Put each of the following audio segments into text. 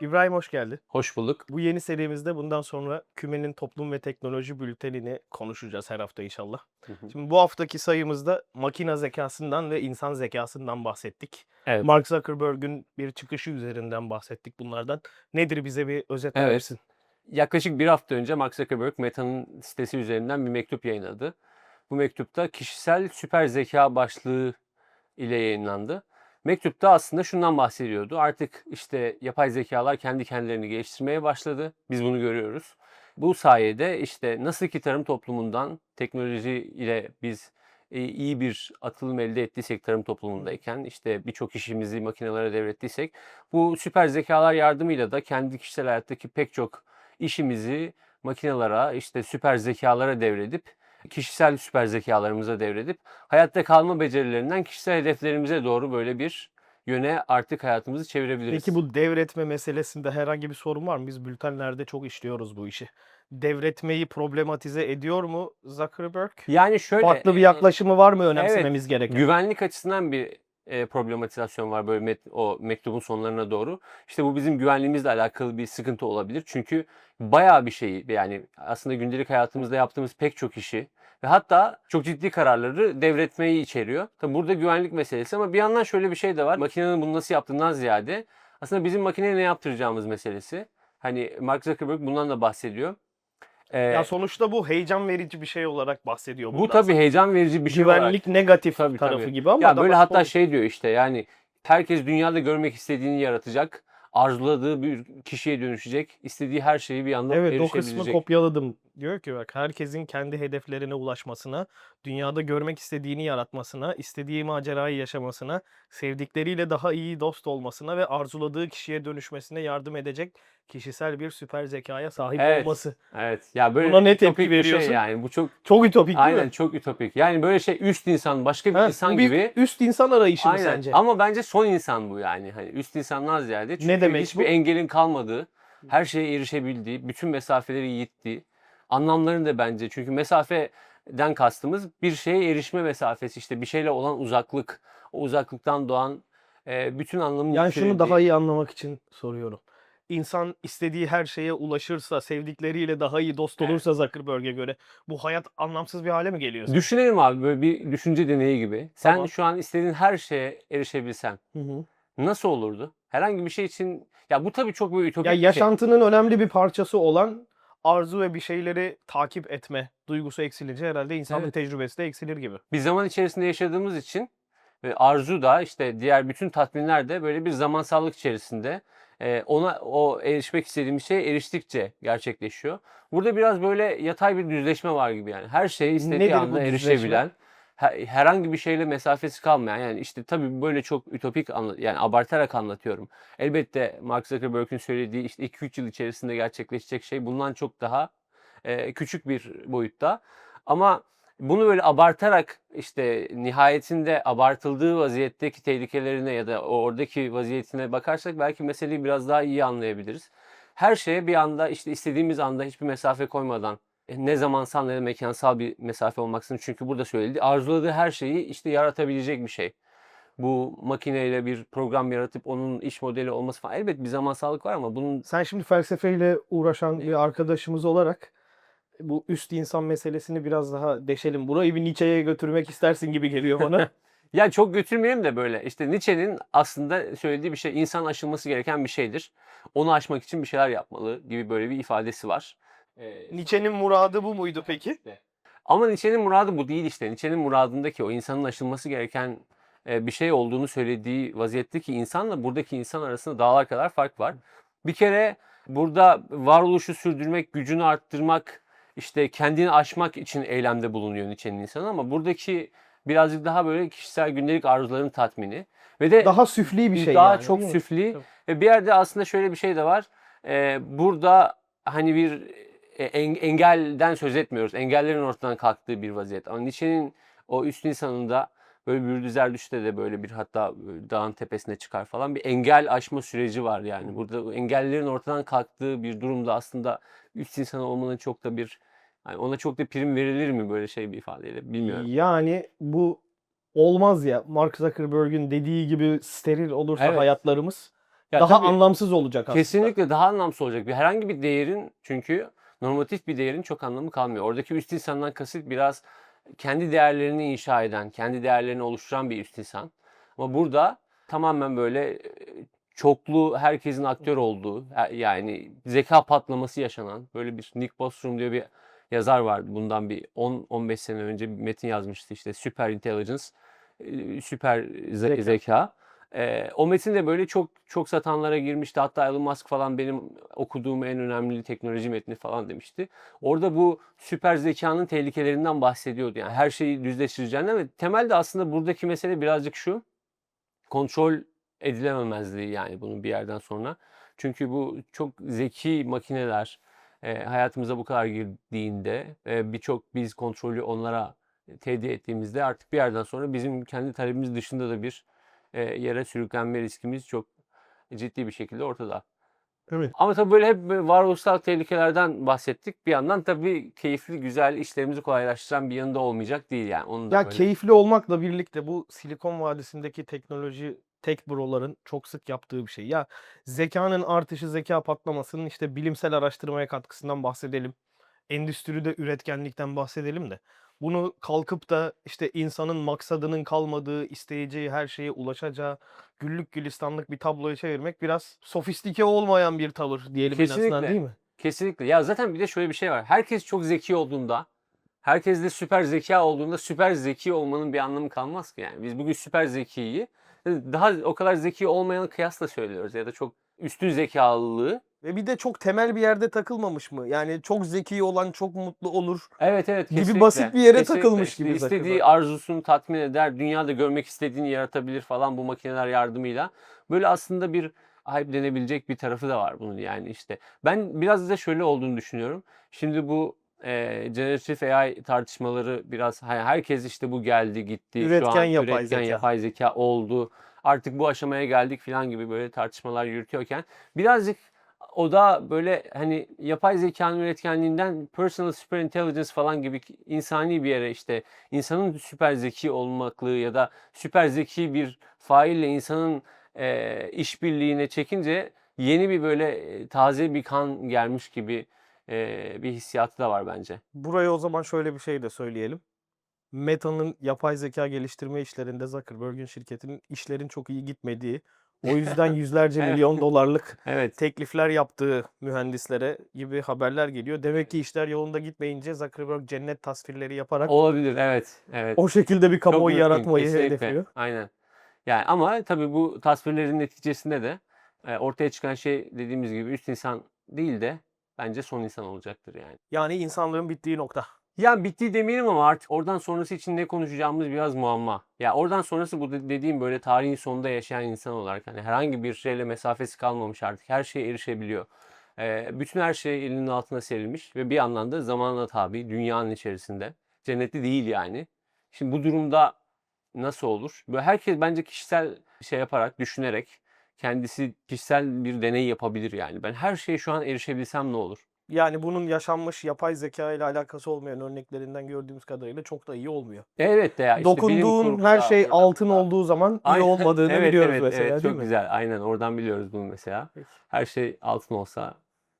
İbrahim hoş geldin. Hoş bulduk. Bu yeni serimizde bundan sonra Küme'nin toplum ve teknoloji bültenini konuşacağız her hafta inşallah. Hı hı. Şimdi bu haftaki sayımızda makina zekasından ve insan zekasından bahsettik. Evet. Mark Zuckerberg'ün bir çıkışı üzerinden bahsettik bunlardan. Nedir bize bir özet Evet. verirsin? Yaklaşık bir hafta önce Mark Zuckerberg Meta'nın sitesi üzerinden bir mektup yayınladı. Bu mektupta kişisel süper zeka başlığı ile yayınlandı. Mektupta aslında şundan bahsediyordu. Artık işte yapay zekalar kendi kendilerini geliştirmeye başladı. Biz bunu görüyoruz. Bu sayede işte nasıl ki tarım toplumundan teknoloji ile biz e, iyi bir atılım elde ettiysek tarım toplumundayken işte birçok işimizi makinelere devrettiysek bu süper zekalar yardımıyla da kendi kişisel hayattaki pek çok işimizi makinelere işte süper zekalara devredip kişisel süper zekalarımıza devredip hayatta kalma becerilerinden kişisel hedeflerimize doğru böyle bir yöne artık hayatımızı çevirebiliriz. Peki bu devretme meselesinde herhangi bir sorun var mı? Biz bültenlerde çok işliyoruz bu işi. Devretmeyi problematize ediyor mu Zuckerberg? yani şöyle Farklı bir e, yaklaşımı var mı önemsememiz gereken? Güvenlik açısından bir e, problematizasyon var böyle met- o mektubun sonlarına doğru. İşte bu bizim güvenliğimizle alakalı bir sıkıntı olabilir. Çünkü bayağı bir şeyi yani aslında gündelik hayatımızda yaptığımız pek çok işi ve hatta çok ciddi kararları devretmeyi içeriyor. Tabi burada güvenlik meselesi ama bir yandan şöyle bir şey de var. Makinenin bunu nasıl yaptığından ziyade aslında bizim makineye ne yaptıracağımız meselesi. Hani Mark Zuckerberg bundan da bahsediyor. Ee, Ya sonuçta bu heyecan verici bir şey olarak bahsediyor. bu tabii heyecan verici bir şey olarak. güvenlik negatif Tabii, tarafı tabii. gibi ama Ya böyle hatta şey diyor işte yani herkes dünyada görmek istediğini yaratacak, arzuladığı bir kişiye dönüşecek, istediği her şeyi bir anda Evet o kısmı erişebilecek. kopyaladım. Diyor ki bak herkesin kendi hedeflerine ulaşmasına, dünyada görmek istediğini yaratmasına, istediği macerayı yaşamasına, sevdikleriyle daha iyi dost olmasına ve arzuladığı kişiye dönüşmesine yardım edecek kişisel bir süper zekaya sahip Evet. olması. Evet. Ya böyle Buna ne tepki şey veriyorsun? yani bu çok Çok ütopik değil aynen mi? çok ütopik. Yani böyle şey üst insan, başka bir Ha, insan bir gibi. üst insan arayışı mı Aynen. sence? Ama bence son insan bu yani. Hani üst insandan ziyade. Çünkü demek hiçbir bu? engelin kalmadığı, her şeye erişebildiği, bütün mesafeleri yittiği. Anlamlarını da bence. Çünkü mesafeden kastımız bir şeye erişme mesafesi işte bir şeyle olan uzaklık. O uzaklıktan doğan e, bütün anlamın Yani şunu daha iyi anlamak için soruyorum. İnsan istediği her şeye ulaşırsa, sevdikleriyle daha iyi dost olursa Zuckerberg'e göre bu hayat anlamsız bir hale mi geliyor? Düşünelim abi böyle bir düşünce deneyi gibi. Sen Tamam. şu an istediğin her şeye erişebilsen Hı hı. nasıl olurdu? Herhangi bir şey için ya bu tabii çok böyle ütopik Ya bir şey. yaşantının önemli bir parçası olan arzu ve bir şeyleri takip etme duygusu eksilince herhalde insanlık Evet. tecrübesi de eksilir gibi. bir zaman içerisinde yaşadığımız için ve arzu da işte diğer bütün tatminler de böyle bir zamansallık içerisinde e, ona o erişmek istediğimiz şey eriştikçe gerçekleşiyor. Burada biraz böyle yatay bir düzleşme var gibi yani. Her şeye istediği Nedir anda erişebilen, herhangi bir şeyle mesafesi kalmayan yani işte tabii böyle çok ütopik anla- yani abartarak anlatıyorum. Elbette Mark Zuckerberg'ün söylediği işte 2-3 yıl içerisinde gerçekleşecek şey bundan çok daha e, küçük bir boyutta. Ama bunu böyle abartarak işte nihayetinde abartıldığı vaziyetteki tehlikelerine ya da oradaki vaziyetine bakarsak belki meseleyi biraz daha iyi anlayabiliriz. Her şeye bir anda işte istediğimiz anda hiçbir mesafe koymadan ne zamansal ne de mekansal bir mesafe olmaksızın çünkü burada söyledi arzuladığı her şeyi işte yaratabilecek bir şey. Bu makineyle bir program yaratıp onun iş modeli olması falan elbet bir zamansallık var ama bunun Sen şimdi felsefeyle uğraşan bir arkadaşımız olarak bu üst insan meselesini biraz daha deşelim. Burayı bir Nietzsche'ye götürmek istersin gibi geliyor bana. Ya çok götürmeyelim de böyle. İşte Nietzsche'nin aslında söylediği bir şey insan aşılması gereken bir şeydir. Onu aşmak için bir şeyler yapmalı gibi böyle bir ifadesi var. Ee, Nietzsche'nin muradı bu muydu peki? ama Nietzsche'nin muradı bu değil işte. Nietzsche'nin muradındaki o insanın aşılması gereken e, bir şey olduğunu söylediği vaziyetteki insanla buradaki insan arasında dağlar kadar fark var. Bir kere burada varoluşu sürdürmek, gücünü arttırmak, işte kendini aşmak için eylemde bulunuyor Nietzsche'nin insanı ama buradaki birazcık daha böyle kişisel gündelik arzuların tatmini ve de Daha süfli bir şey daha yani, çok süfli ve bir yerde aslında şöyle bir şey de var. Ee, burada hani bir e, en- engelden söz etmiyoruz. Engellerin ortadan kalktığı bir vaziyet. Ama Nietzsche'nin o üst insanında böyle bir Zerdüşt'te de böyle bir hatta dağın tepesine çıkar falan bir engel aşma süreci var yani. Burada engellerin ortadan kalktığı bir durumda aslında üst insan olmanın çok da bir hani ona çok da prim verilir mi böyle şey bir ifadeyle bilmiyorum. Yani bu olmaz ya. Mark Zuckerberg'ün dediği gibi steril olursa Evet. hayatlarımız Ya daha tabii, anlamsız olacak aslında. Kesinlikle daha anlamsız olacak. Bir herhangi bir değerin çünkü normatif bir değerin çok anlamı kalmıyor. Oradaki üst insandan kasıt biraz kendi değerlerini inşa eden, kendi değerlerini oluşturan bir üst insan. Ama burada tamamen böyle e, çoklu herkesin aktör olduğu e, yani zeka patlaması yaşanan böyle bir Nick Bostrom diye bir yazar vardı. Bundan bir 10-15 sene önce bir metin yazmıştı işte Super Intelligence, e, süper ze- Zeka. zeka. Ee, o metin de böyle çok çok satanlara girmişti. Hatta Elon Musk falan benim okuduğum en önemli teknoloji metni falan demişti. Orada bu süper zekanın tehlikelerinden bahsediyordu. Yani her şeyi düzleştireceğinden ve temelde aslında buradaki mesele birazcık şu. Kontrol edilememezliği yani bunun bir yerden sonra. Çünkü bu çok zeki makineler e, hayatımıza bu kadar girdiğinde e, birçok biz kontrolü onlara tevdi ettiğimizde artık bir yerden sonra bizim kendi talebimiz dışında da bir e, yere sürüklenme riskimiz çok ciddi bir şekilde ortada. Evet. Ama tabii böyle hep varoluşsal tehlikelerden bahsettik. Bir yandan tabii keyifli, güzel, işlerimizi kolaylaştıran bir yanında olmayacak değil yani. Onu da Ya böyle- keyifli olmakla birlikte bu Silikon Vadisi'ndeki teknoloji tech bro'ların çok sık yaptığı bir şey. Ya zekanın artışı, zeka patlamasının işte bilimsel araştırmaya katkısından bahsedelim. Endüstride üretkenlikten bahsedelim de. Bunu kalkıp da işte insanın maksadının kalmadığı, isteyeceği her şeye ulaşacağı güllük gülistanlık bir tabloya çevirmek biraz sofistike olmayan bir tavır diyelim en azından Kesinlikle. değil mi? Kesinlikle. Ya zaten bir de şöyle bir şey var. Herkes çok zeki olduğunda, herkes de süper zeka olduğunda süper zeki olmanın bir anlamı kalmaz ki yani. Biz bugün süper zekiyi daha o kadar zeki olmayanı kıyasla söylüyoruz ya da çok üstün zekalılığı. Ve bir de çok temel bir yerde takılmamış mı? Yani çok zeki olan çok mutlu olur. Evet evet Gibi kesinlikle. basit bir yere Kesinlikle. takılmış İşte gibi istediği Zuckerberg. arzusunu tatmin eder, dünyada görmek istediğini yaratabilir falan bu makineler yardımıyla. Böyle aslında bir hype denebilecek bir tarafı da var bunun yani işte. Ben biraz da şöyle olduğunu düşünüyorum. Şimdi bu e, generatif AI tartışmaları biraz hani herkes işte bu geldi gitti. Şu Üretken an yapay üretken zeka. yapay zeka oldu. Artık bu aşamaya geldik falan gibi böyle tartışmalar yürütüyorken birazcık o da böyle hani yapay zekanın üretkenliğinden personal super intelligence falan gibi insani bir yere işte insanın süper zeki olmaklığı ya da süper zeki bir faille insanın e, işbirliğine çekince yeni bir böyle e, taze bir kan gelmiş gibi e, bir hissiyatı da var bence. Buraya o zaman şöyle bir şey de söyleyelim. Meta'nın yapay zeka geliştirme işlerinde Zuckerberg'ün şirketinin işlerin çok iyi gitmediği, o yüzden yüzlerce milyon dolarlık Evet. teklifler yaptığı mühendislere gibi haberler geliyor. Demek ki işler yolunda gitmeyince Zuckerberg cennet tasvirleri yaparak Olabilir. Evet. Evet. o şekilde bir kamuoyu yaratmayı hedefliyor. Aynen. Yani ama tabii bu tasvirlerin neticesinde de e, ortaya çıkan şey dediğimiz gibi üst insan değil de bence son insan olacaktır yani. Yani insanlığın bittiği nokta. Ya bitti demeyelim ama artık oradan sonrası için ne konuşacağımız biraz muamma. Ya oradan sonrası bu de- dediğim böyle tarihin sonunda yaşayan insan olarak hani herhangi bir şeyle mesafesi kalmamış artık. Her şeye erişebiliyor. Ee, bütün her şey elinin altına serilmiş ve bir yandan da zamanla tabi dünyanın içerisinde. Cennetli değil yani. Şimdi bu durumda nasıl olur? Böyle herkes bence kişisel şey yaparak, düşünerek kendisi kişisel bir deney yapabilir yani. Ben her şeye şu an erişebilsem ne olur? Yani bunun yaşanmış yapay zeka ile alakası olmayan örneklerinden gördüğümüz kadarıyla çok da iyi olmuyor. Evet de ya işte Dokunduğun her şey şurada, altın burada. olduğu zaman iyi Aynen. olmadığını Evet, biliyoruz evet, mesela evet, çok mi? güzel. Aynen oradan biliyoruz bunu mesela. Peki. Her şey altın olsa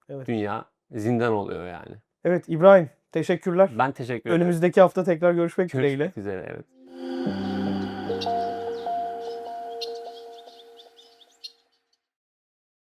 Evet. dünya zindan oluyor yani. Evet İbrahim teşekkürler. Ben teşekkür ederim. Önümüzdeki hafta tekrar görüşmek dileğiyle. Görüşmek üzere evet.